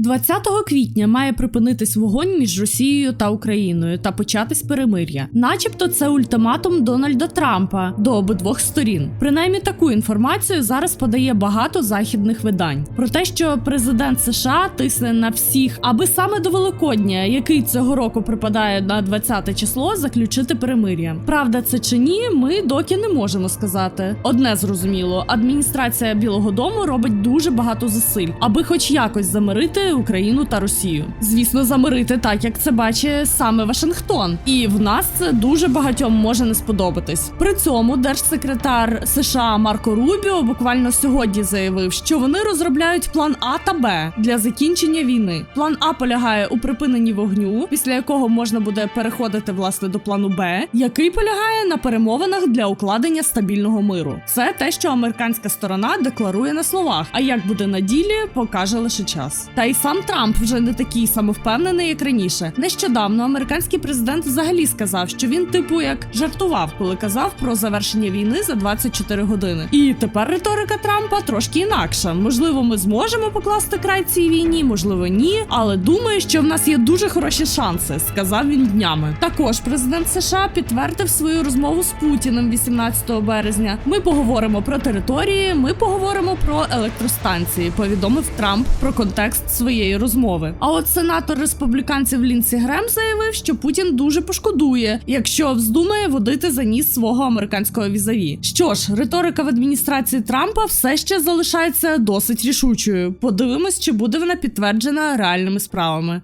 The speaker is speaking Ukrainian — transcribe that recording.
20 квітня має припинитись вогонь між Росією та Україною та початись перемир'я. Начебто це ультиматум Дональда Трампа до обидвох сторін. Принаймні таку інформацію зараз подає багато західних видань про те, що президент США тисне на всіх, аби саме до Великодня, який цього року припадає на 20 число, заключити перемир'я. Правда, це чи ні, ми доки не можемо сказати. Одне зрозуміло, адміністрація Білого Дому робить дуже багато зусиль, аби хоч якось замирити Україну та Росію. Звісно, замирити так, як це бачить саме Вашингтон, і в нас це дуже багатьом може не сподобатись. При цьому держсекретар США Марко Рубіо буквально сьогодні заявив, що вони розробляють план А та Б для закінчення війни. План А полягає у припиненні вогню, після якого можна буде переходити власне до плану Б, який полягає на перемовинах для укладення стабільного миру. Це те, що американська сторона декларує на словах. А як буде на ділі, покаже лише час. Та й сам Трамп вже не такий самовпевнений, як раніше. Нещодавно американський президент взагалі сказав, що він, типу, як жартував, коли казав про завершення війни за 24 години. І тепер риторика Трампа трошки інакша. Можливо, ми зможемо покласти край цій війні, можливо, ні. Але думаю, що в нас є дуже хороші шанси, сказав він днями. Також президент США підтвердив свою розмову з Путіним 18 березня. Ми поговоримо про території, ми поговоримо про електростанції. Повідомив Трамп про контекст своєї розмови. А от сенатор республіканців Лінсі Грем заявив, що Путін дуже пошкодує, якщо вздумає водити за ніс свого американського візаві. Що ж, риторика в адміністрації Трампа все ще залишається досить рішучою. Подивимось, чи буде вона підтверджена реальними справами.